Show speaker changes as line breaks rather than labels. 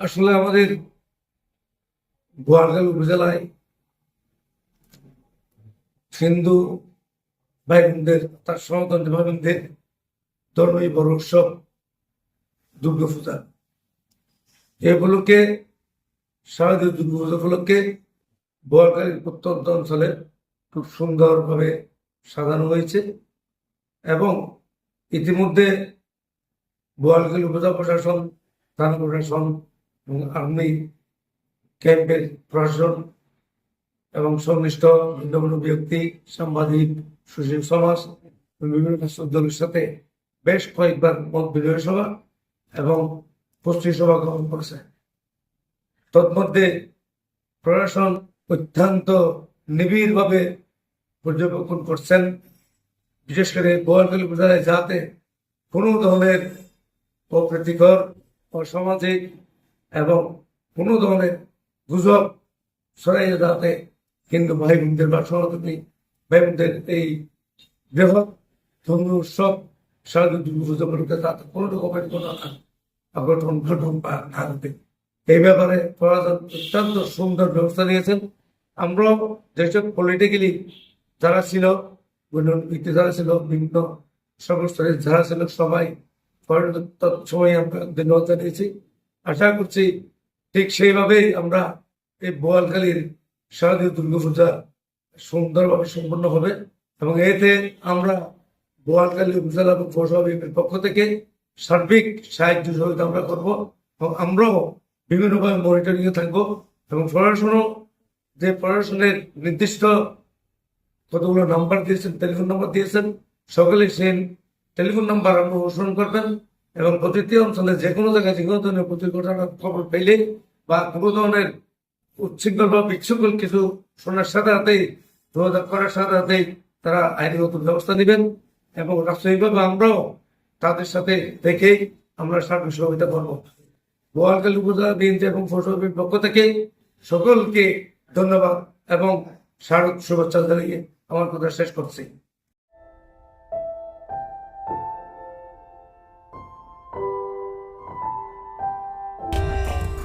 আসলে আমাদের গোয়ালগাল উপজেলায় হিন্দু ভাই বোনদের তার সনাতন ভাই বোনদের ধর্মীয় বড় উৎসব দুর্গা পূজা। এ উপলক্ষে, শারদীয় দুর্গা পূজা উপলক্ষে বোয়ালকালীর প্রত্যন্ত অঞ্চলে খুব সুন্দরভাবে সাজানো হয়েছে এবং ইতিমধ্যে বোয়ালখালী উপজেলা প্রশাসন থানা প্রশাসন এবং আর্মি ক্যাম্পের প্রশাসন এবং সংশ্লিষ্ট ভিন্ন ব্যক্তি, সাংবাদিক, সুশীল সমাজ বিভিন্ন দলের সাথে বেশ কয়েকবার মত বিনিময় সভা এবং পুষ্টি সভা গ্রহণ করেছে। তন্মধ্যে প্রশাসন অত্যন্ত নিবিড়ভাবে পর্যবেক্ষণ করছেন। বিশেষ করে বোয়ালখালী উপজেলায় যাতে কোনো ধরনের অপ্রীতিকর অসামাজিক এবং কোনো ধরনের গুজব ছড়াইয়ে যাতে হিন্দু ভাই বোনদের বা সনাতনী ভাই বোনদের এই বৃহৎ ধর্মীয় উৎসব শারদীয় দুর্গা উপলক্ষে যাতে কোনো রকমের কোনো অঘটন ঘটন বা না ঘটে। এই ব্যাপারে প্রশাসন অত্যন্ত সুন্দর ব্যবস্থা নিয়েছেন। আমরাও যেসব পলিটিক্যালি যারা ছিল বিভিন্ন ব্যক্তি যারা ছিল, বিভিন্ন সর্বস্তরের যারা ছিল, সবাই সময় আমরা ধন্যবাদ জানিয়েছি। আশা করছি ঠিক সেইভাবেই আমরা এই বোয়ালখালীর শারদীয় দুর্গাপূজা সুন্দরভাবে সম্পন্ন হবে এবং এতে আমরা বোয়ালখালী উপজেলা এবং পৌরসভা পক্ষ থেকে সার্বিক সাহায্য সহযোগিতা আমরা করব এবং আমরাও বিভিন্নভাবে মনিটরিং এ থাকব এবং প্রশাসনও যে প্রশাসনের নির্দিষ্ট কতগুলো নাম্বার দিয়েছেন টেলিফোন নাম্বার দিয়েছেন সকলে সেই টেলিফোন নাম্বার অনুসরণ করবেন এবং প্রতিটি অঞ্চলে যে কোনো জায়গায় যে কোনো ধরনের দুর্ঘটনার খবর পেলে বা কোনো ধরনের উচ্ছৃঙ্খল বা বিচ্ছৃঙ্খল কিছু শোনার সাথে সাথেই যোগাযোগ করার সাথে সাথেই তারা আইনগত ব্যবস্থা নেবেন এবং রাষ্ট্রীয়ভাবে আমরাও তাদের সাথে দেখেই আমরা সার্বিক সহযোগিতা করব। বোয়ালকালী উপজেলা বিএনপি এবং পৌরসভার পক্ষ থেকে সকলকে ধন্যবাদ এবং স্মারক শুভেচ্ছা জানিয়ে আমার কথা শেষ করছি।